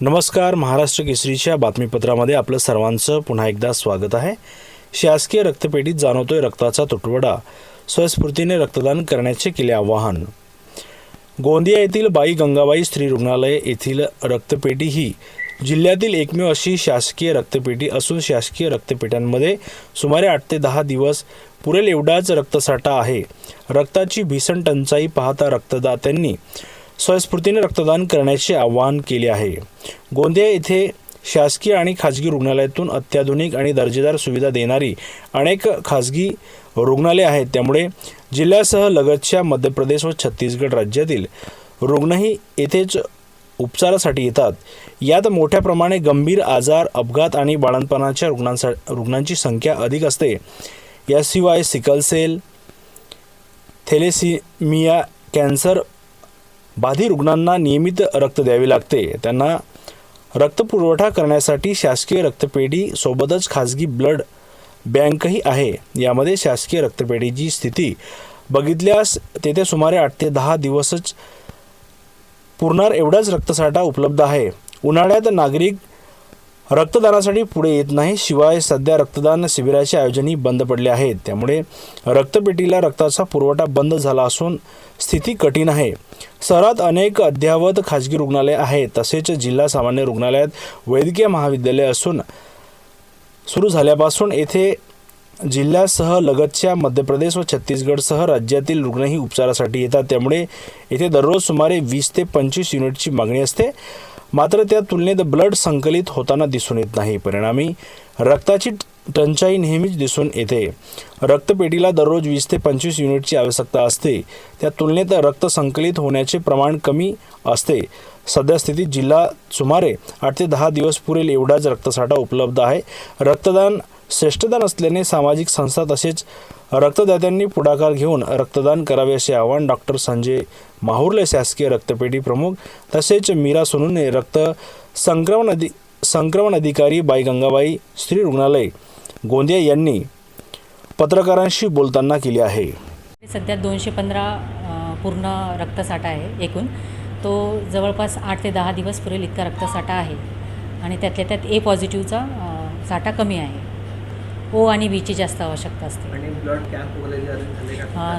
नमस्कार महाराष्ट्र केसरीच्या बातमीपत्रामध्ये आपलं सर्वांचं पुन्हा एकदा स्वागत आहे. शासकीय रक्तपेढीत जाणवतोय रक्ताचा तुटवडा. स्वयंस्फूर्तीने रक्तदान करण्याचे केले आवाहन. गोंदिया येथील बाई गंगाबाई स्त्री रुग्णालय येथील रक्तपेढी ही जिल्ह्यातील एकमेव अशी शासकीय रक्तपेढी असून शासकीय रक्तपेट्यांमध्ये सुमारे आठ ते दहा दिवस पुरेल एवढाच रक्तसाठा आहे. रक्ताची भीषण टंचाई पाहता रक्तदात्यांनी स्वयंस्फूर्तीने रक्तदान करण्याचे आवाहन केले आहे. गोंदिया येथे शासकीय आणि खाजगी रुग्णालयातून अत्याधुनिक आणि दर्जेदार सुविधा देणारी अनेक खाजगी रुग्णालये आहेत. त्यामुळे जिल्ह्यासह लगतच्या मध्य प्रदेश व छत्तीसगड राज्यातील रुग्णही येथेच उपचारासाठी येतात. यात मोठ्या प्रमाणे गंभीर आजार अपघात आणि बाळंतपणाच्या रुग्णांसा रुग्णांची संख्या अधिक असते. याशिवाय सिकलसेल थेलेसिमिया कॅन्सर बाधित रुग्णांना नियमित रक्त द्यावे लागते. त्यांना रक्तपुरवठा करण्यासाठी शासकीय रक्तपेढी सोबतच खाजगी ब्लड बँकही आहे. यामध्ये शासकीय रक्तपेढीची स्थिती बघितल्यास तेथे सुमारे आठ ते दहा दिवसच पुरणार एवढाच रक्तसाठा उपलब्ध आहे. उन्हाळ्यात नागरिक रक्तदानासाठी पुढे येत नाही शिवाय सध्या रक्तदान शिबिराचे आयोजनही बंद पडले आहेत. त्यामुळे रक्तपेटीला रक्ताचा पुरवठा बंद झाला असून स्थिती कठीण आहे. शहरात अनेक अद्ययावत खाजगी रुग्णालय आहेत तसेच जिल्हा सामान्य रुग्णालयात वैद्यकीय महाविद्यालय असून सुरू झाल्यापासून येथे जिल्ह्यासह लगतच्या मध्य प्रदेश व छत्तीसगडसह राज्यातील रुग्णही उपचारासाठी येतात. त्यामुळे येथे दररोज सुमारे वीस ते पंचवीस युनिटची मागणी असते. मात्र त्या तुलनेत ब्लड संकलित होताना दिसून येत नाही. परिणामी रक्ताची टंचाई नेहमीच दिसून येते. रक्तपेढीला दररोज वीस ते पंचवीस युनिटची आवश्यकता असते. त्या तुलनेत रक्त संकलित होण्याचे प्रमाण कमी असते. सध्या स्थितीत जिल्हा सुमारे आठ ते दहा दिवस पुरेल एवढाच रक्तसाठा उपलब्ध आहे. रक्तदान श्रेष्ठदान असल्याने सामाजिक संस्था तसेच रक्तदात्यांनी पुढाकार घेऊन रक्तदान करावे असे आवाहन डॉक्टर संजय माहुरले शासकीय रक्तपेढी प्रमुख तसेच मीरा सोनूने रक्त संक्रमण अधि संक्रमण अधिकारी बाई गंगाबाई स्त्री रुग्णालय गोंदिया यांनी पत्रकारांशी बोलताना केली आहे. सध्या दोनशे पंधरा पूर्ण रक्तसाठा आहे एकूण. तो जवळपास आठ ते दहा दिवस पुरेल इतका रक्तसाठा आहे. आणि त्यातल्या त्यात ए पॉझिटिव्हचा साठा कमी आहे. ओ आणि बीची जास्त आवश्यकता असते.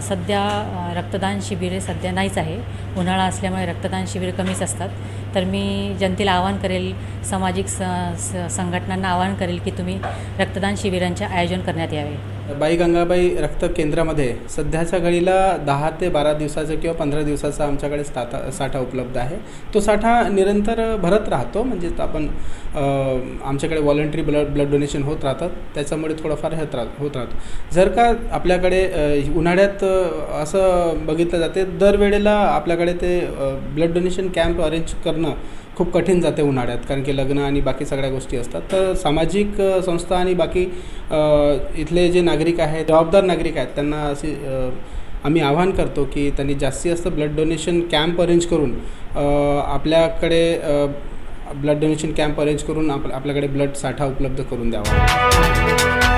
सध्या रक्तदान शिबिरे सध्या नाहीच आहे. उन्हाळा असल्यामुळे रक्तदान शिबिरे कमीच असतात. तर मी जनतेला आवाहन करेल सामाजिक स स- संघटनांना आवाहन करेल की तुम्ही रक्तदान शिबिरांचे आयोजन करण्यात यावे. बाई गंगाबाई रक्त केंद्रामध्ये सध्याच्या घडीला दहा ते बारा दिवसाचं किंवा पंधरा दिवसाचा आमच्याकडे साठा साठा उपलब्ध आहे. तो साठा निरंतर भरत राहतो म्हणजेच आपण आमच्याकडे व्हॉलंटरी ब्लड ब्लड डोनेशन होत राहतात त्याच्यामुळे थोडंफार हे होत राहतो. जर का आपल्याकडे उन्हाळ्यात असं बघितलं जाते दरवेळेला आपल्याकडे ते ब्लड डोनेशन कॅम्प अरेंज करणं खूप कठीण जाते उन्हाळ्यात कारण की लग्न आणि बाकी सगळ्या गोष्टी असतात. तर सामाजिक संस्था आणि बाकी इथले जे नागरिक आहेत जबाबदार नागरिक आहेत त्यांना अशी आम्ही आवाहन करतो की त्यांनी जास्तीत जास्त ब्लड डोनेशन कॅम्प अरेंज करून आपल्याकडे ब्लड डोनेशन कॅम्प अरेंज करून आप आपल्याकडे ब्लड साठा उपलब्ध करून द्यावा.